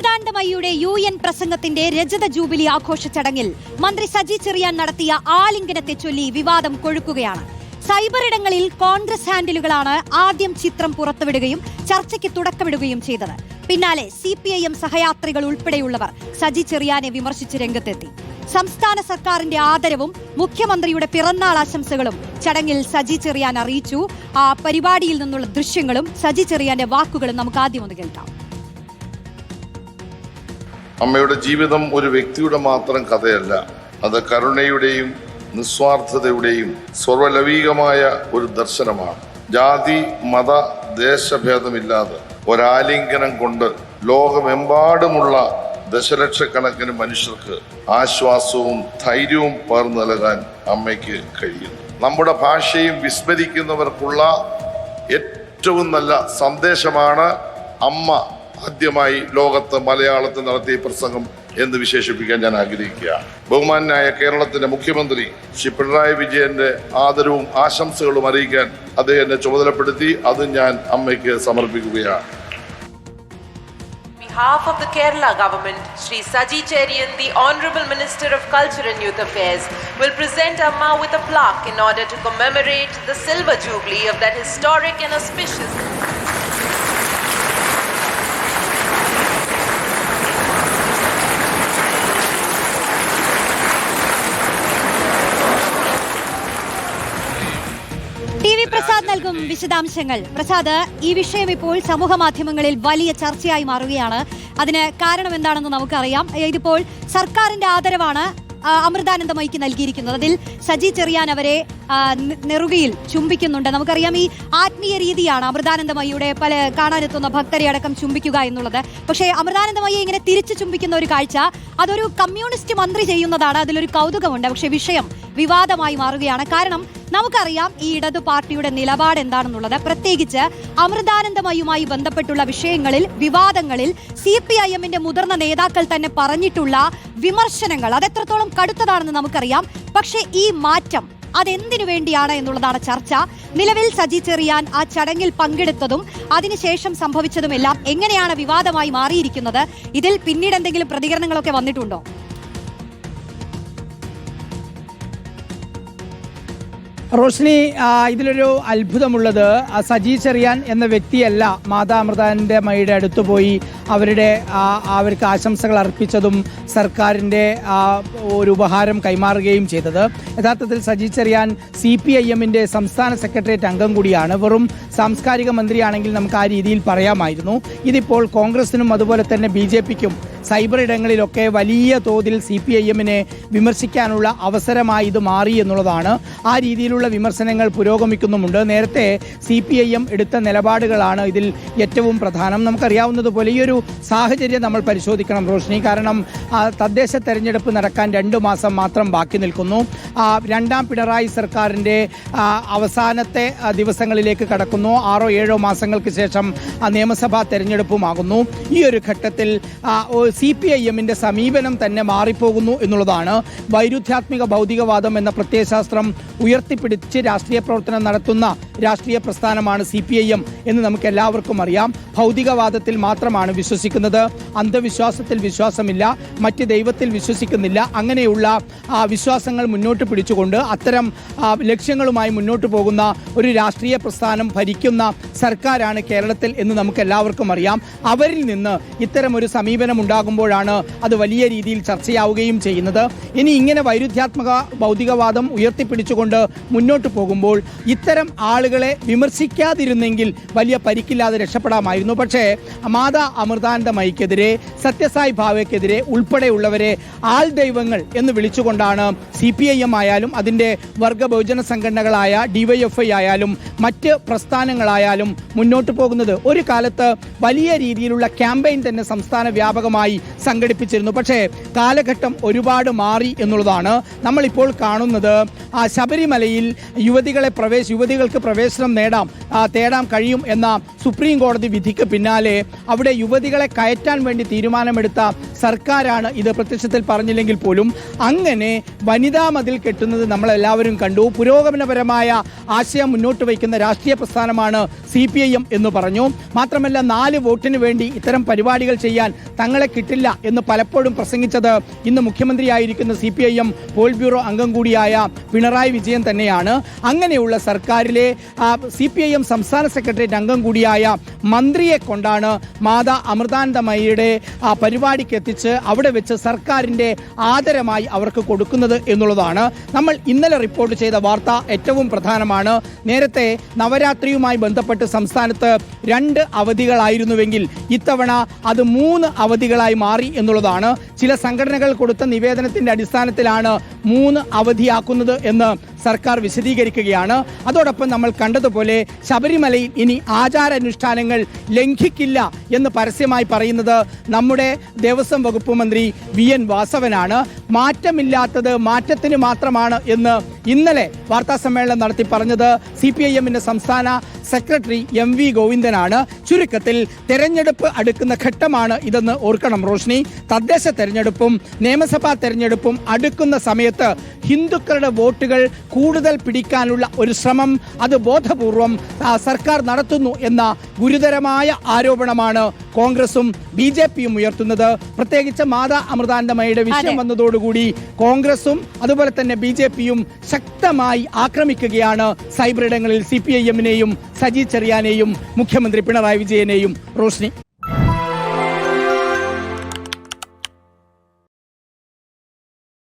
അമൃതാനന്ദമയിയുടെ U N പ്രസംഗത്തിന്റെ രജത jubilee ആഘോഷ ചടങ്ങിൽ മന്ത്രി സജി ചെറിയാൻ നടത്തിയ ആലിംഗനത്തെ ചൊല്ലി വിവാദം കൊഴുക്കുകയാണ്. സൈബർ ഇടങ്ങളിൽ കോൺഗ്രസ് ഹാൻഡിലുകളാണ് ആദ്യം ചിത്രം പുറത്തുവിടുകയും ചർച്ചയ്ക്ക് തുടക്കമിടുകയും ചെയ്തത്. പിന്നാലെ സി പി ഐ എം സഹയാത്രികൾ ഉൾപ്പെടെയുള്ളവർ സജി ചെറിയാനെ വിമർശിച്ച് രംഗത്തെത്തി. സംസ്ഥാന സർക്കാരിന്റെ ആദരവും മുഖ്യമന്ത്രിയുടെ പിറന്നാൾ ആശംസകളും ചടങ്ങിൽ സജി ചെറിയാൻ അറിയിച്ചു. ആ പരിപാടിയിൽ നിന്നുള്ള ദൃശ്യങ്ങളും സജി ചെറിയാന്റെ വാക്കുകളും നമുക്ക് ആദ്യം ഒന്ന് കേൾക്കാം. അമ്മയുടെ ജീവിതം ഒരു വ്യക്തിയുടെ മാത്രം കഥയല്ല. അത് കരുണയുടെയും നിസ്വാർത്ഥതയുടെയും സർവലൗകികമായ ഒരു ദർശനമാണ്. ജാതി മത ദേശഭേദമില്ലാതെ ഒരാലിംഗനം കൊണ്ട് ലോകമെമ്പാടുമുള്ള ദശലക്ഷക്കണക്കിന് മനുഷ്യർക്ക് ആശ്വാസവും ധൈര്യവും പകർന്നു നൽകാൻ അമ്മയ്ക്ക് കഴിയുന്നു നമ്മുടെ ഭാഷയും വിസ്മരിക്കുന്നവർക്കുള്ള ഏറ്റവും നല്ല സന്ദേശമാണ് അമ്മ. ആദ്യമായി ലോകത്ത് മലയാളത്തിൽ നടത്തിയ പ്രസംഗം എന്ന് വിശേഷിപ്പിക്കാൻ ഞാൻ ആഗ്രഹിക്കുക ബഹുമാനായ കേരളത്തിന്റെ മുഖ്യമന്ത്രി ശ്രീ പിണറായി വിജയന്റെ ആദരവും ആശംസകളും അറിയിക്കാൻ അദ്ദേഹം എന്നെ ചുമതലപ്പെടുത്തി അത് ഞാൻ അമ്മയ്ക്ക് സമർപ്പിക്കുകയാണ് behalf of the Kerala government, Sri Saji Cherian, the Honorable Minister of Culture and Youth Affairs, will present Amma with a plaque in order to commemorate the silver jubilee of that historic and auspicious. Prasad നൽകും വിശദാംശങ്ങൾ. പ്രസാദ് ഈ വിഷയം ഇപ്പോൾ സമൂഹ മാധ്യമങ്ങളിൽ വലിയ ചർച്ചയായി മാറുകയാണ്. അതിന് കാരണം എന്താണെന്ന് നമുക്കറിയാം. ഇതിപ്പോൾ സർക്കാരിന്റെ ആദരവാണ് അമൃതാനന്ദമയിക്ക് നൽകിയിരിക്കുന്നത്. അതിൽ സജി ചെറിയാൻ അവരെ നെറുകയിൽ ചുംബിക്കുന്നുണ്ട്. നമുക്കറിയാം ഈ ആത്മീയ രീതിയാണ് അമൃതാനന്ദമയിയുടെ പല കാണാനെത്തുന്ന ഭക്തരെ അടക്കം ചുംബിക്കുക എന്നുള്ളത്. പക്ഷേ അമൃതാനന്ദമയെ ഇങ്ങനെ തിരിച്ചു ചുംബിക്കുന്ന ഒരു കാഴ്ച അതൊരു കമ്മ്യൂണിസ്റ്റ് മന്ത്രി ചെയ്യുന്നതാണ്. അതിലൊരു കൗതുകമുണ്ട്. പക്ഷേ വിഷയം വിവാദമായി മാറുകയാണ്. കാരണം നമുക്കറിയാം ഈ ഇടത് പാർട്ടിയുടെ നിലപാട് എന്താണെന്നുള്ളത്. പ്രത്യേകിച്ച് അമൃതാനന്ദമയുമായി ബന്ധപ്പെട്ടുള്ള വിഷയങ്ങളിൽ വിവാദങ്ങളിൽ സി പി ഐ എമ്മിന്റെ മുതിർന്ന നേതാക്കൾ തന്നെ പറഞ്ഞിട്ടുള്ള വിമർശനങ്ങൾ അതെത്രത്തോളം കടുത്തതാണെന്ന് നമുക്കറിയാം. പക്ഷേ ഈ മാറ്റം അതെന്തിനു വേണ്ടിയാണ് എന്നുള്ളതാണ് ചർച്ച. നിലവിൽ സജി ചെറിയാൻ ആ ചടങ്ങിൽ പങ്കെടുത്തതും അതിനുശേഷം സംഭവിച്ചതുമെല്ലാം എങ്ങനെയാണ് വിവാദമായി മാറിയിരിക്കുന്നത്? ഇതിൽ പിന്നീട് എന്തെങ്കിലും പ്രതികരണങ്ങളൊക്കെ വന്നിട്ടുണ്ടോ? റോഷ്നി ഇതിലൊരു അത്ഭുതമുള്ളത് സജി ചെറിയാൻ എന്ന വ്യക്തിയല്ല മാതാ അമൃതാനന്റെ മയുടെ അടുത്ത് പോയി അവരുടെ അവർക്ക് ആശംസകൾ അർപ്പിച്ചതും സർക്കാരിന്റെ ഒരു ഉപഹാരം കൈമാറുകയും ചെയ്തത്. യഥാർത്ഥത്തിൽ Saji Cheriyan C P I എമ്മിന്റെ സംസ്ഥാന സെക്രട്ടേറിയറ്റ് അംഗം കൂടിയാണ്. വെറും സാംസ്കാരിക മന്ത്രിയാണെങ്കിൽ നമുക്ക് ആ രീതിയിൽ പറയാമായിരുന്നു. ഇതിപ്പോൾ കോൺഗ്രസിനും അതുപോലെ തന്നെ ബി ജെ പിക്കും സൈബർ ഇടങ്ങളിലൊക്കെ വലിയ തോതിൽ സി പി ഐ എമ്മിനെ വിമർശിക്കാനുള്ള അവസരമായി ഇത് മാറി എന്നുള്ളതാണ്. ആ രീതിയിലുള്ള വിമർശനങ്ങൾ പുരോഗമിക്കുന്നുമുണ്ട്. നേരത്തെ സി പി ഐ എം എടുത്ത നിലപാടുകളാണ് ഇതിൽ ഏറ്റവും പ്രധാനം. നമുക്കറിയാവുന്നതുപോലെ ഈ ഒരു സാഹചര്യം നമ്മൾ പരിശോധിക്കണം റോഷിനി. കാരണം തദ്ദേശ തെരഞ്ഞെടുപ്പ് നടക്കാൻ രണ്ട് മാസം മാത്രം ബാക്കി നിൽക്കുന്നു. രണ്ടാം പിണറായി സർക്കാരിന്റെ അവസാനത്തെ ദിവസങ്ങളിലേക്ക് കടക്കുന്നു. ആറോ ഏഴോ മാസങ്ങൾക്ക് ശേഷം നിയമസഭാ തെരഞ്ഞെടുപ്പുമാകുന്നു ഈ ഒരു ഘട്ടത്തിൽ സി പി ഐ എമ്മിന്റെ സമീപനം തന്നെ മാറിപ്പോകുന്നു എന്നുള്ളതാണ് വൈരുദ്ധ്യാത്മിക ഭൗതികവാദം എന്ന പ്രത്യയശാസ്ത്രം ഉയർത്തിപ്പിടിച്ച് രാഷ്ട്രീയ പ്രവർത്തനം നടത്തുന്ന രാഷ്ട്രീയ പ്രസ്ഥാനമാണ് സി പി ഐ എം എന്ന് നമുക്ക് എല്ലാവർക്കും അറിയാം. ഭൗതികവാദത്തിൽ മാത്രമാണ് വിശ്വസിക്കുന്നത്. അന്ധവിശ്വാസത്തിൽ വിശ്വാസമില്ല. മറ്റ് ദൈവത്തിൽ വിശ്വസിക്കുന്നില്ല. അങ്ങനെയുള്ള വിശ്വാസങ്ങൾ മുന്നോട്ട് പിടിച്ചുകൊണ്ട് അത്തരം ലക്ഷ്യങ്ങളുമായി മുന്നോട്ട് പോകുന്ന ഒരു രാഷ്ട്രീയ പ്രസ്ഥാനം ഭരിക്കുന്ന സർക്കാരാണ് കേരളത്തിൽ എന്ന് നമുക്ക് എല്ലാവർക്കും അറിയാം. അവരിൽ നിന്ന് ഇത്തരം ഒരു സമീപനം ഉണ്ടാകുമ്പോഴാണ് അത് വലിയ രീതിയിൽ ചർച്ചയാവുകയും ചെയ്യുന്നത്. ഇനി ഇങ്ങനെ വൈരുദ്ധ്യാത്മക ഭൗതികവാദം ഉയർത്തിപ്പിടിച്ചുകൊണ്ട് മുന്നോട്ട് പോകുമ്പോൾ ഇത്തരം ആളുകളെ വിമർശിക്കാതിരുന്നെങ്കിൽ വലിയ പരിക്കില്ലാതെ രക്ഷപ്പെടാമായിരുന്നു. പക്ഷേ മാതാ അമൃതാനന്ദമയിക്കെതിരെ സത്യസായി ഭാവയ്ക്കെതിരെ ഉൾപ്പെടെയുള്ളവരെ ആൾ ദൈവങ്ങൾ എന്ന് വിളിച്ചുകൊണ്ടാണ് സി പി ഐ എം ആയാലും അതിന്റെ വർഗ ബഹുജന സംഘടനകളായ ഡിവൈഎഫ്ഐ ആയാലും മറ്റ് പ്രസ്ഥാനങ്ങളായാലും മുന്നോട്ട് പോകുന്നത്. ഒരു കാലത്ത് വലിയ രീതിയിലുള്ള ക്യാമ്പയിൻ തന്നെ സംസ്ഥാന വ്യാപകമായി ഭാഗമായി സംഘടിപ്പിച്ചിരുന്നു. പക്ഷേ കാലഘട്ടം ഒരുപാട് മാറി എന്നുള്ളതാണ് നമ്മളിപ്പോൾ കാണുന്നത്. ആ ശബരിമലയിൽ യുവതികളെ പ്രവേശ യുവതികൾക്ക് പ്രവേശനം നേടാം തേടാം കഴിയും എന്ന സുപ്രീം കോടതി വിധിക്ക് പിന്നാലെ അവിടെ യുവതികളെ കയറ്റാൻ വേണ്ടി തീരുമാനമെടുത്ത സർക്കാരാണ് ഇത് പ്രത്യക്ഷത്തിൽ പറഞ്ഞില്ലെങ്കിൽ പോലും. അങ്ങനെ വനിതാ മതിൽ കെട്ടുന്നത് നമ്മളെല്ലാവരും കണ്ടു. പുരോഗമനപരമായ ആശയം മുന്നോട്ട് വയ്ക്കുന്ന രാഷ്ട്രീയ പ്രസ്ഥാനമാണ് സി എന്ന് പറഞ്ഞു. മാത്രമല്ല നാല് വോട്ടിന് വേണ്ടി ഇത്തരം പരിപാടികൾ ചെയ്യാൻ തങ്ങളെ കിട്ടില്ല എന്ന് പലപ്പോഴും പ്രസംഗിച്ചത് ഇന്ന് മുഖ്യമന്ത്രിയായിരിക്കുന്ന C P I M politburo അംഗം കൂടിയായ പിണറായി വിജയൻ തന്നെയാണ്. അങ്ങനെയുള്ള സർക്കാരിലെ സി പി ഐ എം സംസ്ഥാന സെക്രട്ടേറിയറ്റ് അംഗം കൂടിയായ മന്ത്രിയെ കൊണ്ടാണ് മാതാ അമൃതാനന്ദമയിയുടെ പരിപാടിക്ക് എത്തിച്ച് അവിടെ വെച്ച് സർക്കാരിന്റെ ആദരമായി അവർക്ക് കൊടുക്കുന്നത് എന്നുള്ളതാണ്. നമ്മൾ ഇന്നലെ റിപ്പോർട്ട് ചെയ്ത വാർത്ത ഏറ്റവും പ്രധാനമാണ്. നേരത്തെ നവരാത്രിയുമായി ബന്ധപ്പെട്ട് സംസ്ഥാനത്ത് രണ്ട് അവധികളായിരുന്നുവെങ്കിൽ ഇത്തവണ അത് മൂന്ന് അവധികളായി മാറി എന്നുള്ളതാണ്. ചില സംഘടനകൾ കൊടുത്ത നിവേദനത്തിന്റെ അടിസ്ഥാനത്തിലാണ് മൂന്ന് അവധിയാക്കുന്നത് എന്ന് സർക്കാർ വിശദീകരിക്കുകയാണ്. അതോടൊപ്പം നമ്മൾ കണ്ടതുപോലെ ശബരിമലയിൽ ഇനി ആചാരാനുഷ്ഠാനങ്ങൾ ലംഘിക്കില്ല എന്ന് പരസ്യമായി പറയുന്നത് നമ്മുടെ ദേവസ്വം വകുപ്പ് മന്ത്രി വി എൻ വാസവനാണ്. മാറ്റമില്ലാത്തത് മാറ്റത്തിന് മാത്രമാണ് എന്ന് ഇന്നലെ വാർത്താ സമ്മേളനം നടത്തി പറഞ്ഞത് സി പി ഐ എമ്മിന്റെ സംസ്ഥാന സെക്രട്ടറി എം വി ഗോവിന്ദനാണ്. ചുരുക്കത്തിൽ തെരഞ്ഞെടുപ്പ് അടുക്കുന്ന ഘട്ടമാണ് ഇതെന്ന് ഓർക്കണം റോഷ്നി. തദ്ദേശ തെരഞ്ഞെടുപ്പും നിയമസഭാ തെരഞ്ഞെടുപ്പും അടുക്കുന്ന സമയത്ത് ഹിന്ദുക്കളുടെ വോട്ടുകൾ കൂടുതൽ പിടിക്കാനുള്ള ഒരു ശ്രമം അത് ബോധപൂർവം സർക്കാർ നടത്തുന്നു എന്ന ഗുരുതരമായ ആരോപണമാണ് കോൺഗ്രസും ബി ജെ പിയും ഉയർത്തുന്നത്. പ്രത്യേകിച്ച് മാതാ അമൃതാനന്ദമയുടെ വിഷയം. വന്നതോടുകൂടി കോൺഗ്രസും അതുപോലെ തന്നെ ബി ജെ പിയും ശക്തമായി ആക്രമിക്കുകയാണ് സൈബർ ഇടങ്ങളിൽ സി പി ഐ എമ്മിനെയും സജി ചെറിയാനെയും മുഖ്യമന്ത്രി പിണറായി വിജയനെയും. റോഷ്നി.